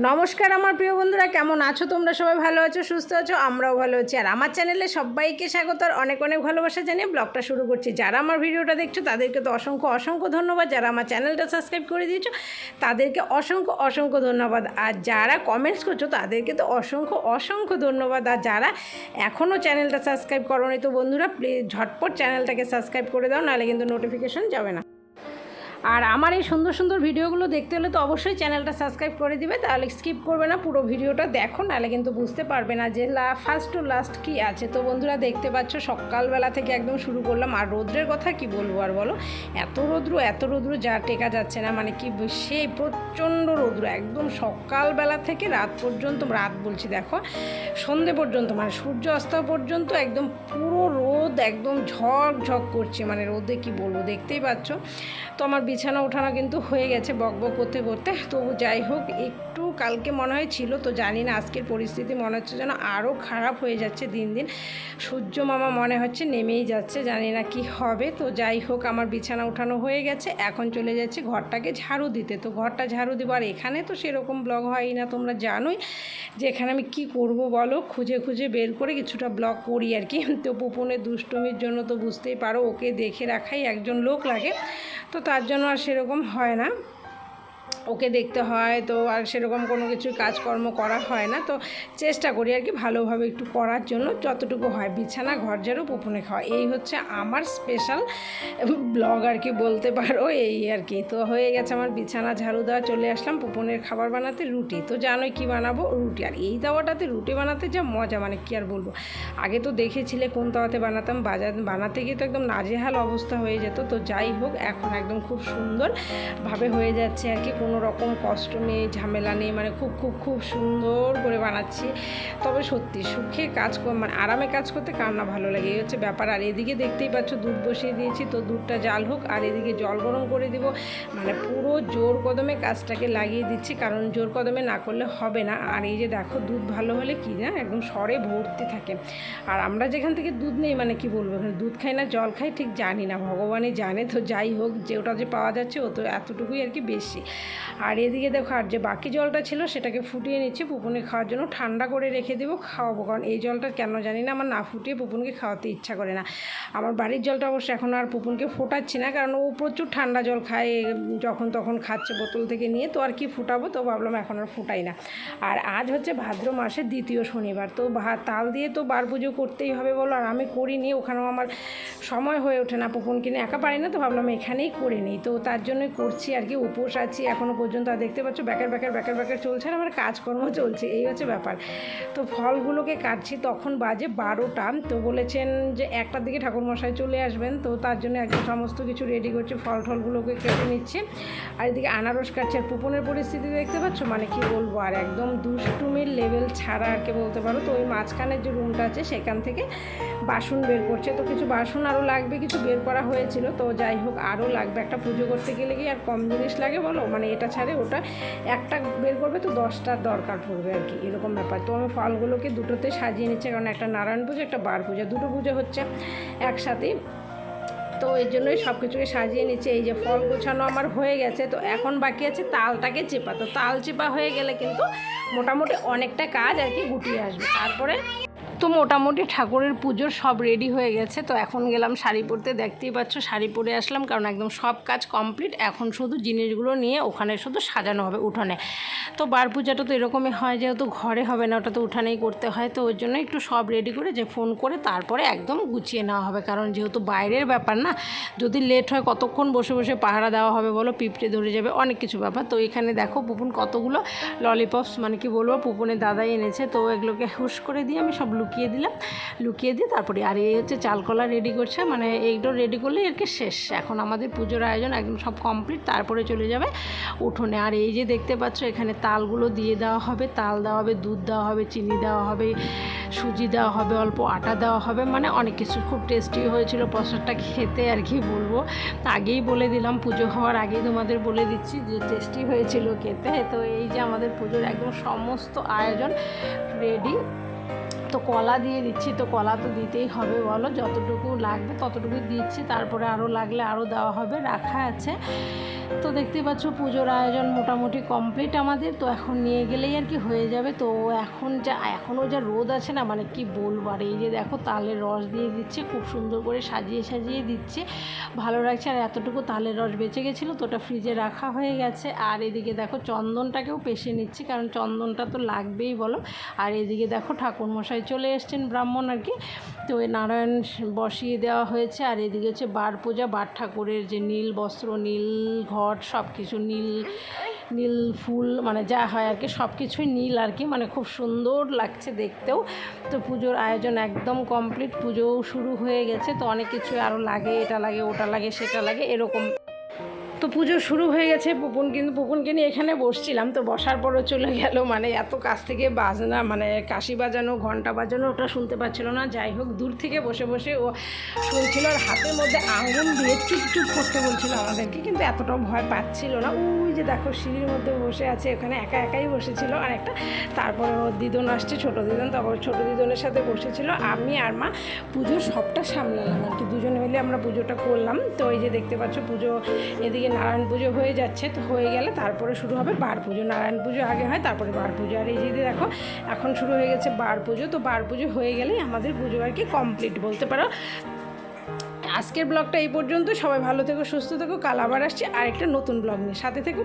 নমস্কার আমার প্রিয় বন্ধুরা, কেমন আছো? তোমরা সবাই ভালো আছো, সুস্থ আছো? আমরাও ভালো আছি। আর আমার চ্যানেলে সবাইকে স্বাগত আর অনেক অনেক ভালোবাসা জানিয়ে ব্লগটা শুরু করছি। যারা আমার ভিডিওটা দেখছ, তাদেরকে তো অসংখ্য অসংখ্য ধন্যবাদ। যারা আমার চ্যানেলটা সাবস্ক্রাইব করে দিয়েছ, তাদেরকে অসংখ্য অসংখ্য ধন্যবাদ। আর যারা কমেন্টস করছ, তাদেরকে তো অসংখ্য অসংখ্য ধন্যবাদ। আর যারা এখনও চ্যানেলটা সাবস্ক্রাইব করোনি, তো বন্ধুরা প্লিজ ঝটপট চ্যানেলটাকে সাবস্ক্রাইব করে দাও, নাহলে কিন্তু নোটিফিকেশন যাবে না। আর আমার এই সুন্দর সুন্দর ভিডিওগুলো দেখতে হলে তো অবশ্যই চ্যানেলটা সাবস্ক্রাইব করে দিবে, তাহলে স্কিপ করবে না, পুরো ভিডিওটা দেখো, নাহলে কিন্তু বুঝতে পারবে না যে লা ফার্স্ট টু লাস্ট কি আছে। তো বন্ধুরা দেখতে পাচ্ছ, সকালবেলা থেকে একদম শুরু করলাম। আর রৌদ্রের কথা কি বলব আর বলো? এত রৌদ্র এত রৌদ্র যা টেকা যাচ্ছে না মানে কি সেই প্রচণ্ড রৌদ্র, একদম সকালবেলা থেকে রাত পর্যন্ত, রাত বলছি দেখো, সন্ধে পর্যন্ত মানে সূর্য অস্ত পর্যন্ত একদম পুরো রোদ, একদম ঝক ঝক করছে মানে রোদে কি বলব, দেখতেই পাচ্ছ। তো আমার বিছানা ওঠানো কিন্তু হয়ে গেছে বক বক করতে করতে। তবু যাই হোক, একটু কালকে মনে হয় ছিল, তো জানি না আজকের পরিস্থিতি, মনে হচ্ছে যেন আরও খারাপ হয়ে যাচ্ছে দিন দিন। সূর্য মামা মনে হচ্ছে নেমেই যাচ্ছে, জানি না কি হবে। তো যাই হোক, আমার বিছানা ওঠানো হয়ে গেছে, এখন চলে যাচ্ছে ঘরটাকে ঝাড়ু দিতে। তো ঘরটা ঝাড়ু দিব আর এখানে তো সেরকম ব্লগ হয় না, তোমরা জানোই যে এখানে আমি কি করব বলো? খুঁজে খুঁজে বের করে কিছুটা ব্লগ করি আর কি। তো পুপনের দুষ্টুমির জন্য তো বুঝতেই পারো, ওকে দেখে রাখাই একজন লোক লাগে। তো তার জন্য আর সেরকম হয় না। ওকে দেখতে হয়, তো আর সেরকম কোনো কিছু কাজকর্ম করা হয় না। তো চেষ্টা করি আর কি ভালোভাবে একটু করার জন্য, যতটুকু হয়। বিছানা, ঘর ঝাড়ু পুপুনে খাওয়া। এই হচ্ছে আমার স্পেশাল ব্লগ আর কি বলতে পারো, এই আর কি। তো হয়ে গেছে আমার বিছানা, ঝাড়ু দেওয়া, চলে আসলাম পুপনের খাবার বানাতে রুটি। তো জানোই কি বানাবো? রুটি। আর এই দাওয়াটাতে রুটি বানাতে যা মজা মানে কি আর বলব? আগে তো দেখেছিলে কোন তাওয়াতে বানাতাম, বাজার, বানাতে গিয়ে তো একদম নাজেহাল অবস্থা হয়ে যেত। তো যাই হোক, এখন একদম খুব সুন্দরভাবে হয়ে যাচ্ছে আর কি। কোনো রকম কষ্ট নেই, ঝামেলা নেই মানে খুব খুব খুব সুন্দর করে বানাচ্ছি। তবে সত্যি সুখে কাজ মানে আরামে কাজ করতে কার না ভালো লাগে। এই হচ্ছে ব্যাপার। আর এদিকে দেখতেই পাচ্ছ দুধ বসিয়ে দিয়েছি, তো দুধটা জাল হোক, আর এদিকে জল গরম করে দিব। মানে পুরো জোর কদমে কাজটাকে লাগিয়ে দিচ্ছি, কারণ জোর কদমে না করলে হবে না। আর এই যে দেখো, দুধ ভালো হলে কি না, একদম সরে ভর্তি থাকে। আর আমরা যেখান থেকে দুধ নেই মানে কি বলব এখানে দুধ খাই না, জল খাই, ঠিক জানি না। ভগবানই জানে, তো যাই হোক, যে ওটা যে পাওয়া যাচ্ছে, ও তো এতটুকুই আর কি বেশি। আর এদিকে দেখো, আর যে বাকি জলটা ছিল সেটাকে ফুটিয়ে নিচ্ছি। পুপুনে খাওয়ার জন্য ঠান্ডা করে রেখে দেবো, খাওয়াবো। কারণ এই জলটা কেন জানি না, আমার না ফুটিয়ে পুপুনকে খাওয়াতে ইচ্ছা করে না। আমার বাড়ির জলটা অবশ্য এখন আর পুপুনকে ফোটাচ্ছি না, কারণ ও প্রচুর ঠান্ডা জল খায় যখন তখন খাচ্ছে বোতল থেকে নিয়ে। তো আর কি ফুটাবো, তো ভাবলাম এখন আর ফুটাই না। আর আজ হচ্ছে ভাদ্র মাসের দ্বিতীয় শনিবার, তো তাল দিয়ে তো বার পুজো করতেই হবে বলো, আর আমি করিনি, ওখানেও আমার সময় হয়ে ওঠে না, পুপুন কিনে একা পারি না, তো ভাবলাম এখানেই করে নিই। তো তার জন্যই করছি আর কি, উপোস আছি এখনও পর্যন্ত আর দেখতে পাচ্ছ ব্যাকের ব্যাকের ব্যাকের ব্যাকের চলছে আর আমার কাজকর্ম চলছে, এই হচ্ছে ব্যাপার। তো ফলগুলোকে কাটছি, তখন বাজে বারোটা। তো বলেছেন যে একটার দিকে ঠাকুরমশাই চলে আসবেন, তো তার জন্য একদম সমস্ত কিছু রেডি করছে, ফল টলগুলোকে কেটে নিচ্ছে। আর এদিকে আনারস কাটছে, আর পুপনের পরিস্থিতি দেখতে পাচ্ছ? মানে কি বলব, আর একদম দুষ্টুমির লেভেল ছাড়া আর কি বলতে পারো। তো ওই মাঝখানের যে রুমটা আছে, সেখান থেকে বাসন বের করছে। তো কিছু বাসন আরও লাগবে, কিছু বের করা হয়েছিল। তো যাই হোক আরও লাগবে। একটা পুজো করতে গেলে কি আর কম জিনিস লাগে বলো? মানে এটা ছাড়ে, ওটা একটা বের করবে তো দশটার দরকার পড়বে আর কি, এরকম ব্যাপার। তো আমি ফলগুলোকে দুটোতে সাজিয়ে নিচ্ছে, কারণ একটা নারায়ণ পুজো, একটা বার পুজো, দুটো পুজো হচ্ছে একসাথেই তো এই জন্যই সব কিছুকে সাজিয়ে নিচ্ছে, এই যে ফল গোছানো আমার হয়ে গেছে, তো এখন বাকি আছে তালটাকে চেপা। তো তাল চেপা হয়ে গেলে কিন্তু মোটামুটি অনেকটা কাজ আর কি গুটিয়ে আসবে। তারপরে তো মোটামুটি ঠাকুরের পুজোর সব রেডি হয়ে গেছে। তো এখন গেলাম শাড়ি পরতে, দেখতেই পাচ্ছ শাড়ি পরে আসলাম কারণ একদম সব কাজ কমপ্লিট এখন শুধু জিনিসগুলো নিয়ে ওখানে শুধু সাজানো হবে উঠানে। তো বার পূজাটা তো এরকমই হয় যেহেতু ঘরে হবে না, ওটা তো উঠানেই করতে হয়। তো ওই জন্য একটু সব রেডি করে যে ফোন করে তারপরে একদম গুছিয়ে নেওয়া হবে। কারণ যেহেতু বাইরের ব্যাপার না, যদি লেট হয় কতক্ষণ বসে বসে পাহারা দেওয়া হবে বলো, পিঁপড়ে ধরে যাবে, অনেক কিছু ব্যাপার। তো এখানে দেখো পুপুন কতগুলো ললিপপস মানে কি বলব, পুপুনের দাদাই এনেছে। তো এগুলোকে হুশ করে দিয়ে আমি সব লুকিয়ে দিলাম, লুকিয়ে দিয়ে তারপরে, আর এই হচ্ছে চালকলা রেডি করছে মানে এইগুলো রেডি করলেই আর কি শেষ। এখন আমাদের পুজোর আয়োজন একদম সব কমপ্লিট তারপরে চলে যাবে উঠোনে। আর এই যে দেখতে পাচ্ছ, এখানে তালগুলো দিয়ে দেওয়া হবে, তাল দেওয়া হবে, দুধ দেওয়া হবে, চিনি দেওয়া হবে, সুজি দেওয়া হবে, অল্প আটা দেওয়া হবে মানে অনেক কিছু। খুব টেস্টি হয়েছিল প্রসাদটা খেতে আর কি বলব। আগেই বলে দিলাম, পুজো হওয়ার আগেই তোমাদের বলে দিচ্ছি যে টেস্টি হয়েছিল খেতে। তো এই যে আমাদের পুজোর একদম সমস্ত আয়োজন রেডি তো কলা দিয়ে দিচ্ছি, তো কলা তো দিতেই হবে বলো, যতটুকু লাগবে ততটুকু দিচ্ছি, তারপরে আরও লাগলে আরও দেওয়া হবে, রাখা আছে। তো দেখতে পাচ্ছ পুজোর আয়োজন মোটামুটি কমপ্লিট আমাদের, তো এখন নিয়ে গেলেই আর কি হয়ে যাবে। তো এখন যা, এখনও যা রোদ আছে না মানে কি বলব? আর এই যে দেখো, তালের রস দিয়ে দিচ্ছে, খুব সুন্দর করে সাজিয়ে সাজিয়ে দিচ্ছে। ভালো লাগছে, আর এতটুকু তালের রস বেঁচে গেছিল, তো ওটা ফ্রিজে রাখা হয়ে গেছে। আর এদিকে দেখো, চন্দনটাকেও পেশে নিচ্ছি, কারণ চন্দনটা তো লাগবেই, বলো। আর এদিকে দেখো, ঠাকুরমশাই চলে এসছেন ব্রাহ্মণ আর কি। তো নারায়ণ বসিয়ে দেওয়া হয়েছে, আর এদিকে হচ্ছে বার পূজা, বার ঠাকুরের যে নীল বস্ত্র, নীল ঘট সব কিছু নীল নীল ফুল মানে যা হয় আর কি সব কিছুই নীল আর কি মানে খুব সুন্দর লাগছে দেখতেও। তো পুজোর আয়োজন একদম কমপ্লিট পুজোও শুরু হয়ে গেছে, তো অনেক কিছু আরও লাগে, এটা লাগে, ওটা লাগে, সেটা লাগে, এরকম। তো পুজো শুরু হয়ে গেছে পুপুন কিন্তু পুপুনকে নিয়ে এখানে বসছিলাম, তো বসার পরও চলে গেল মানে এত কাছ থেকে বাজনা মানে কাশি বাজানো ঘণ্টা বাজানো, ওটা শুনতে পাচ্ছিল না। যাই হোক, দূর থেকে বসে বসে ও শুনছিল আর হাতের মধ্যে আঙুল দিয়ে চুপ চুপ করতে বলছিল আমাদেরকে, কিন্তু এতটাও ভয় পাচ্ছিল না। ওই যে দেখো, সিঁড়ির মধ্যে বসে আছে, ওখানে একা একাই বসেছিল আর একটা তারপরে ওর দিদন আসছে, ছোটো দিদন, তারপর ছোটো দিদনের সাথে বসেছিল। আমি আর মা পুজো সবটা সামলালাম আর কি, দুজনে মিলে আমরা পুজোটা করলাম। তো ওই যে দেখতে পাচ্ছ, পুজো এদিকে নারায়ণ পুজো হয়ে যাচ্ছে, তো হয়ে গেলে তারপরে শুরু হবে বার পুজো। নারায়ণ পুজো আগে হয়, তারপরে বার পুজো। আর এই যে দেখো, এখন শুরু হয়ে গেছে বার পুজো, তো বার পুজো হয়ে গেলেই আমাদের পুজো আর কি কমপ্লিট বলতে পারো। আজকের ব্লগটা এই পর্যন্ত, সবাই ভালো থেকো, সুস্থ থেকো, কাল আবার আসছি, আরেকটা নতুন ব্লগ নিয়ে। সাথে থেকো